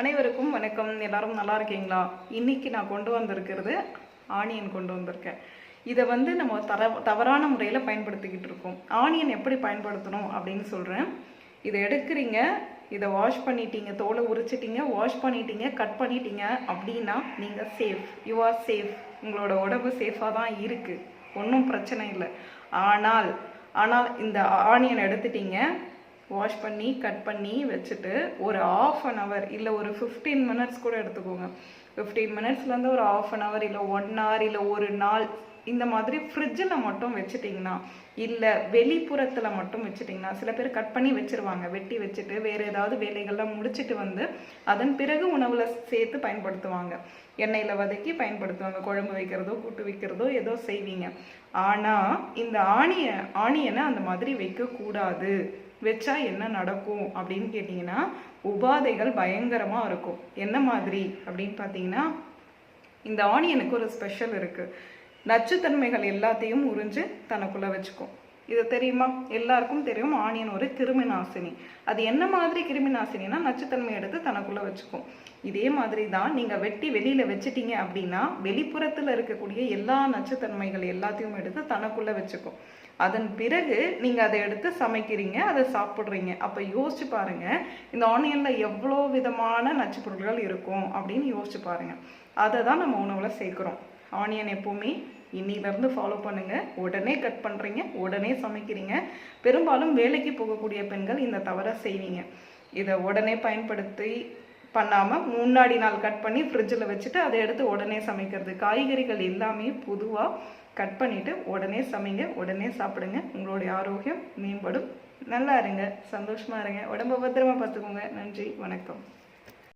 அனைவருக்கும் வணக்கம். எல்லாரும் நல்லா இருக்கீங்களா? இன்னைக்கு நான் கொண்டு வந்திருக்கிறது ஆனியன் கொண்டு வந்திருக்கேன். இதை வந்து நம்ம தர தவறான முறையில் பயன்படுத்திக்கிட்டு இருக்கோம். ஆனியன் எப்படி பயன்படுத்தணும் அப்படின்னு சொல்கிறேன் இதை எடுக்கிறீங்க இதை வாஷ் பண்ணிட்டீங்க தோலை உரிச்சிட்டிங்க வாஷ் பண்ணிட்டீங்க கட் பண்ணிட்டீங்க அப்படின்னா நீங்கள் சேஃப் யூ ஆர் சேஃப் உங்களோட உடம்பு சேஃபாக தான் இருக்குது ஒன்றும் பிரச்சனை இல்லை. ஆனால் ஆனால் இந்த ஆனியன் எடுத்துட்டீங்க. வாஷ் பண்ணி கட் பண்ணி வச்சுட்டு ஒரு ஆஃப் அன் ஹவர் இல்லை ஒரு ஃபிஃப்டீன் மினிட்ஸ் கூட எடுத்துக்கோங்க. ஃபிஃப்டீன் மினிட்ஸ்லேருந்து ஒரு ஆஃப் அன் ஹவர் இல்லை ஒன் ஹவர் இல்லை ஒரு நாள் இந்த மாதிரி ஃப்ரிட்ஜில் மட்டும் வச்சுட்டிங்கன்னா இல்லை வெளிப்புறத்தில் மட்டும் வச்சுட்டிங்கன்னா சில பேர் கட் பண்ணி வச்சிருவாங்க. வெட்டி வச்சுட்டு வேறு ஏதாவது வேலைகள்லாம் முடிச்சுட்டு வந்து அதன் பிறகு உணவில் சேர்த்து பயன்படுத்துவாங்க. எண்ணெயில் வதக்கி பயன்படுத்துவாங்க. குழம்பு வைக்கிறதோ கூட்டு வைக்கிறதோ ஏதோ செய்வீங்க. ஆனால் இந்த ஆணிய ஆணியனை அந்த மாதிரி வைக்கக்கூடாது. வச்சா என்ன நடக்கும் அப்படின்னு கேட்டிங்கன்னா உபாதைகள் பயங்கரமாக இருக்கும். என்ன மாதிரி? அப்படின்னு பார்த்தீங்கன்னா இந்த ஆனியனுக்கு ஒரு ஸ்பெஷல் இருக்குது நச்சுத்தன்மைகள் எல்லாத்தையும் உறிஞ்சு தனக்குள்ளே வச்சுக்கும். இது தெரியுமா? எல்லாருக்கும் தெரியும் ஆனியன் ஒரு கிருமி நாசினி அது என்ன மாதிரி கிருமி நாசினினா நச்சுத்தன்மை எடுத்து தனக்குள்ளே வச்சுக்கும். இதே மாதிரி தான் நீங்கள் வெட்டி வெளியில் வச்சிட்டீங்க அப்படின்னா வெளிப்புறத்தில் இருக்கக்கூடிய எல்லா நச்சுத்தன்மைகள் எல்லாத்தையும் எடுத்து தனக்குள்ளே வச்சுக்கும். அதன் பிறகு நீங்கள் அதை எடுத்து சமைக்கிறீங்க அதை சாப்பிட்றீங்க. அப்போ யோசிச்சு பாருங்கள் இந்த ஆனியனில் எவ்வளோ விதமான நச்சு பொருட்கள் இருக்கும் அப்படின்னு யோசிச்சு பாருங்கள் அதை தான் நம்ம உணவில் சேர்க்குறோம். ஆனியன் எப்போவுமே இன்னிலேருந்து ஃபாலோ பண்ணுங்கள் உடனே கட் பண்ணுறீங்க உடனே சமைக்கிறீங்க. பெரும்பாலும் வேலைக்கு போகக்கூடிய பெண்கள் இந்த தவறை செய்வீங்க. இதை உடனே பயன்படுத்தி பண்ணாமல் முன்னாடி நாள் கட் பண்ணி ஃப்ரிட்ஜில் வச்சுட்டு அதை எடுத்து உடனே சமைக்கிறது. காய்கறிகள் எல்லாமே பொதுவாக கட் பண்ணிவிட்டு உடனே சமைங்க உடனே சாப்பிடுங்க. உங்களுடைய ஆரோக்கியம் மேம்படும். நல்லா இருங்க. சந்தோஷமாக இருங்க. உடம்ப பத்திரமா பார்த்துக்கோங்க. நன்றி. வணக்கம்.